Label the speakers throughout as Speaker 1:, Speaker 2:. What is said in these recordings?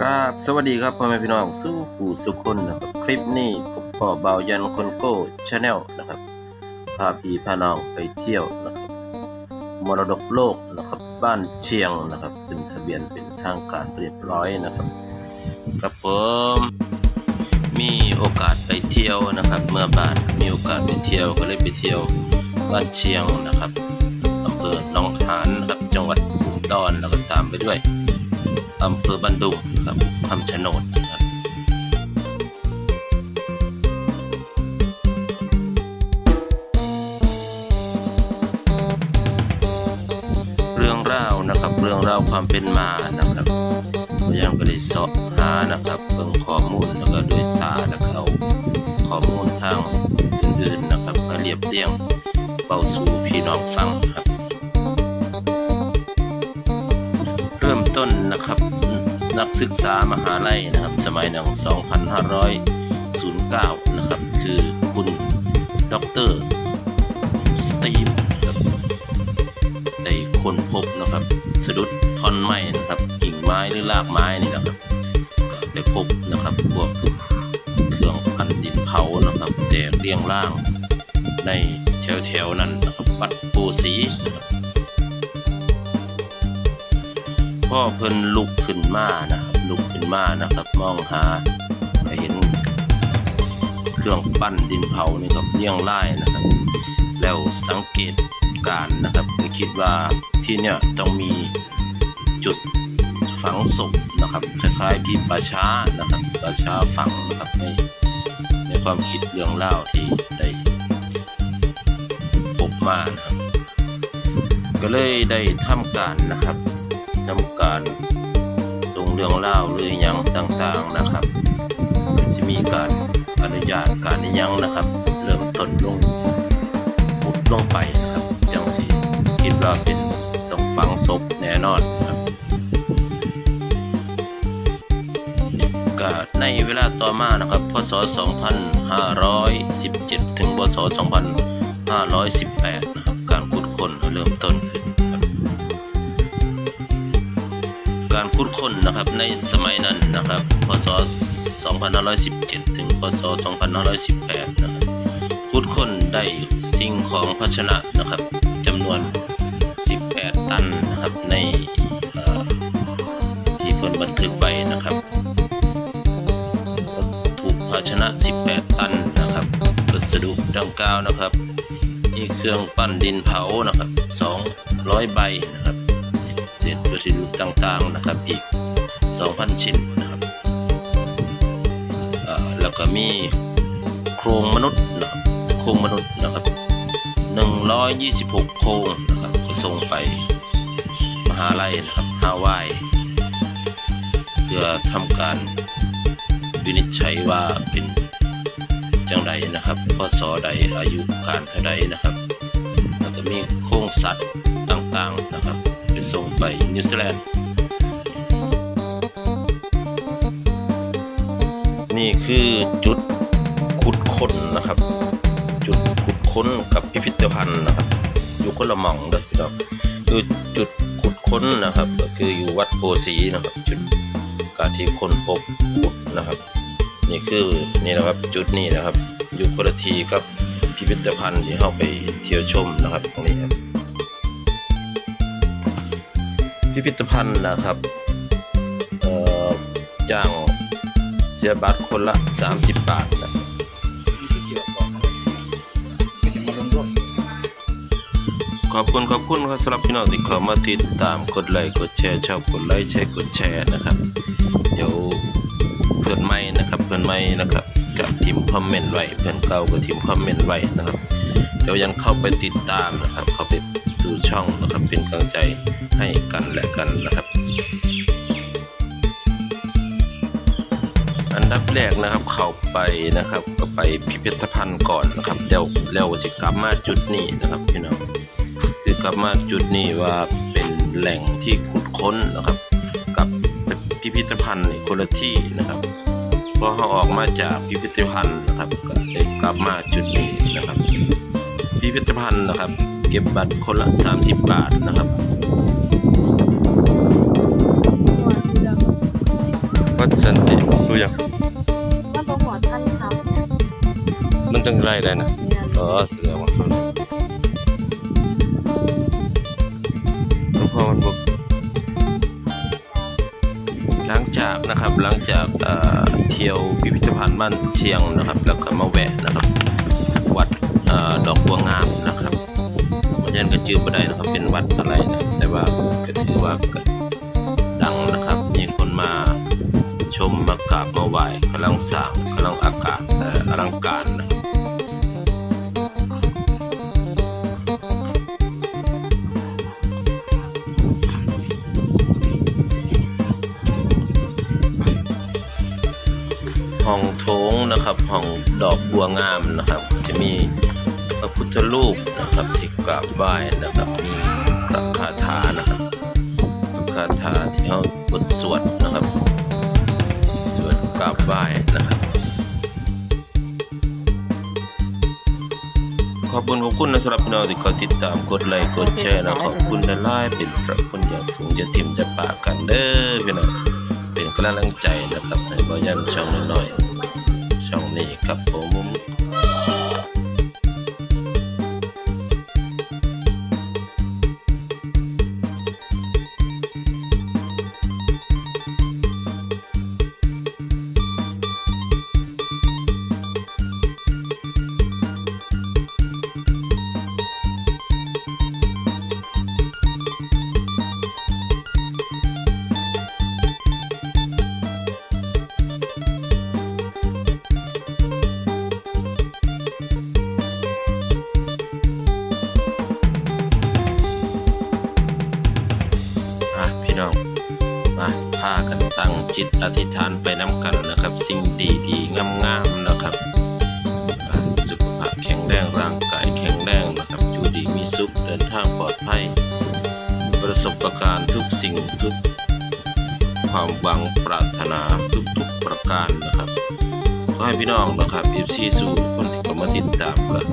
Speaker 1: ครับสวัสดีครับพ่อแม่พี่น้องสู้ผู้สุขคนนะครับคลิปนี้ผมพ่อเบายันคนโก้ชาแนลนะครับพาพี่พาน้องไปเที่ยวนะครับมรดกโลกนะครับบ้านเชียงนะครับขึ้นทะเบียนเป็นทางการเรียบร้อยนะครับกับผมมีโอกาสไปเที่ยวนะครับ เมื่อบ้านมีโอกาสไปเที่ยวก็เลยไปเที่ยวบ้านเชียงนะครับอำเภอหนองหาน ดอุดรแล้วก็ตามไปด้วยอำเภอบันดุงครับคำชะโนดนะครับเรื่องราวนะครับเรื่องราวความเป็นมานะครับพยายามก็ได้เสาะหานะครับเบิ่งข้อมูลแล้วก็ด้วยตาแล้วก็เอาข้อมูลทางอื่นๆนะครับมาเรียบเรียงเบาสู่พี่น้องฟังครับ นักศึกษามหาลัยนะครับสมัยหนึ่ง2509 นะครับ คือคุณดรสตีฟครับได้ค้นพบนะครับสะดุดท่อนไม้นะครับกิ่งไม้หรือรากไม้นี่นะครับได้พบนะครับพวกเครื่องพันดินเผานะครับแตกเรียงร่างในแถวๆนั้นนะครับวัดปูสีนะครับ พ่อเพิ่นลุกขึ้นมานะครับลุกขึ้นมานะครับมองหาก็เห็นเครื่องปั้นดินเผานี่ครับเรียงรายนะครับ แล้วสังเกตการนะครับก็คิดว่าที่เนี่ยต้องมีจุดฝังศพนะครับคล้ายๆที่ป่าช้านะครับป่าช้าฝังนะครับในในความคิดเรื่องเล่าที่ได้พบมานะครับก็เลยได้ทำการนะครับ ทำการส่งเรื่องเล่าหรือหยังต่างๆนะครับจะมีการอนุญาตการยังนะครับ เริ่มต้นลงขุดลงไปนะครับจังสีคิดว่าเป็นต้องฝังศพแน่นอนครับก็ในเวลาต่อมานะครับพศ 2517 ถึงพศ 2518นะครับ การคุ้นค้นนะครับในสมัยนั้นนะครับ พศ 2517 ถึง พศ 2518 นะครับคุ้นค้นได้สิ่งของภาชนะนะครับจำนวน 18 ตันนะครับในที่เพิ่นบันทึกไว้นะครับวัตถุภาชนะ 18 ตันนะครับวัสดุดังกล่าวนะครับมีเครื่องปั้นดินเผานะครับ 200 ใบนะครับ เศษวัตถุดิบต่างๆนะครับอีก 2,000 ชิ้นนะครับแล้วก็มีโครงมนุษย์นะครับโครงมนุษย์นะครับ 126 โครงนะครับก็ส่งไปมหาลัยนะครับฮาวายเพื่อทำการวินิจฉัยว่าเป็นจังใดนะครับพศใดอายุการเท่าใดนะครับ แล้วก็มีโครงสัตว์ ต่างๆนะครับไปส่งไปนิวซีแลนด์นี่คือจุดขุดค้นนะครับ จุดขุดค้นกับพิพิธภัณฑ์นะครับ อยู่คนละมองเด้อพี่น้องคือจุดขุดค้นนะครับ ก็คืออยู่วัดโพสีนะครับ จุดการที่ค้นพบขุดนะครับ นี่คือนี่นะครับจุดนี้นะครับ อยู่คนละทีกับพิพิธภัณฑ์ที่เข้าไปเที่ยวชมนะครับตรงนี้ครับ พิพิธภัณฑ์นะครับเอ่อจ้างเสียบัตรคนละ 30 บาทนะขอบคุณขอบคุณครับสำหรับพี่น้องที่เข้ามาติดตามกดไลค์กดแชร์ชอบกดไลค์แชร์กดแชร์นะครับ เดี๋ยวเพื่อนใหม่นะครับเพื่อนใหม่นะครับกับทีมคอมเมนต์ไว้เพื่อนเก่าก็ทีมคอมเมนต์ไว้นะครับเดี๋ยวยังเข้าไปติดตามนะครับ เข้าไป ดูช่องนะครับเป็นกำลังใจให้กันและกันนะครับ อันดับแรกนะครับเข้าไปนะครับก็ไปพิพิธภัณฑ์ก่อนนะครับเดี๋ยวแล้วสิกลับมาจุดนี้นะครับพี่น้องคือกลับมาจุดนี้ว่าเป็นแหล่งที่ขุดค้นนะครับ กับพิพิธภัณฑ์นี่คนละที่นะครับพอเขาออกมาจากพิพิธภัณฑ์นะครับก็ได้กลับมาจุดนี้นะครับ พิพิธภัณฑ์นะครับ เก็บบัตรคนละ 30 บาทนะครับ วัดสันติดูยัง
Speaker 2: ว่าตัวหัวท่านเขาเนี่ย
Speaker 1: มันต้องไล่ได้นะ
Speaker 2: เนี่ย
Speaker 1: เออแสดงว่าเขาหลวงพ่อมันบอกหลังจากนะครับหลังจากเอ่อเที่ยวพิพิธภัณฑ์บ้านเชียงนะครับ แล้วก็มาแวะนะครับ วัดเอ่อดอกบัวงามนะ ยันก็จื้อบ่ได้นะครับ เป็นวัดอะไรนะแต่ว่าก็ถือว่าดังนะครับ มีคนมาชมมากราบมาไหว้กำลังสร้างกำลังอากาศเอ่ออลังการนะห้องโถงนะครับห้องดอกบัวงามนะครับ จะมี ธรูปนะครับที่กราบไหว้นะครับมีพระคาถานะครับพระคาถาที่เขาบทสวดนะครับสวดกราบไหว้นะครับ ขอบคุณขอบคุณนะสำหรับพี่น้องที่คอยติดตามกดไลค์กดแชร์นะขอบคุณหลายๆเป็นพระคุณอย่างสูงจะทิมจะปากกันเด้อพี่น้องเป็นกำลังใจนะครับให้บ่ยันช่องน้อยๆช่องนี้ครับผม พากันตั้งจิตอธิษฐานไปน้ำกันนะครับ สิ่งดีดีๆงามๆนะครับสุขภาพแข็งแรงร่างกายแข็งแรงนะครับอยู่ดีมีสุขเดินทางปลอดภัย ประสบการณ์ทุกสิ่งทุกความหวังปรารถนาทุกๆประการนะครับขอให้พี่น้องนะครับเอฟซีสู่คนที่เข้ามติดตามกัน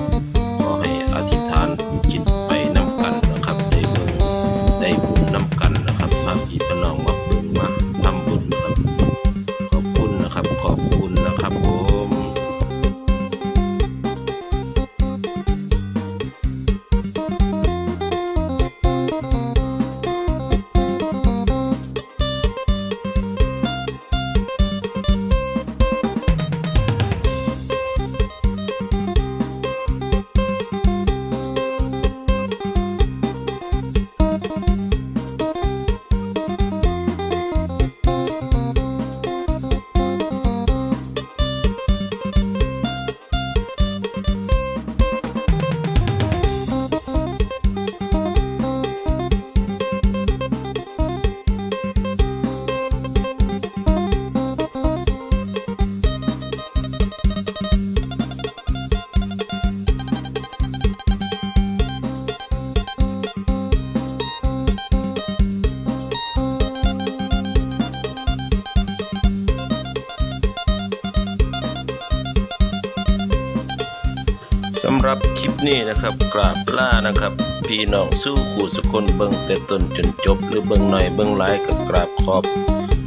Speaker 1: ำหรับคลิปนี้นะครับกราบล่านะครับ พี่น้องสู้ขู่สุคนเบิ่งแต่ต้นจนจบ หรือเบิ่งหน่อยเบิ่งหลายก็กราบขอบ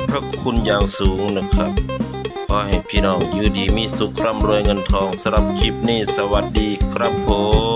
Speaker 1: พระคุณอย่างสูงนะครับขอให้พี่น้องอยู่ดีมีสุขร่ำรวยเงินทองสำหรับคลิปนี้สวัสดีครับผม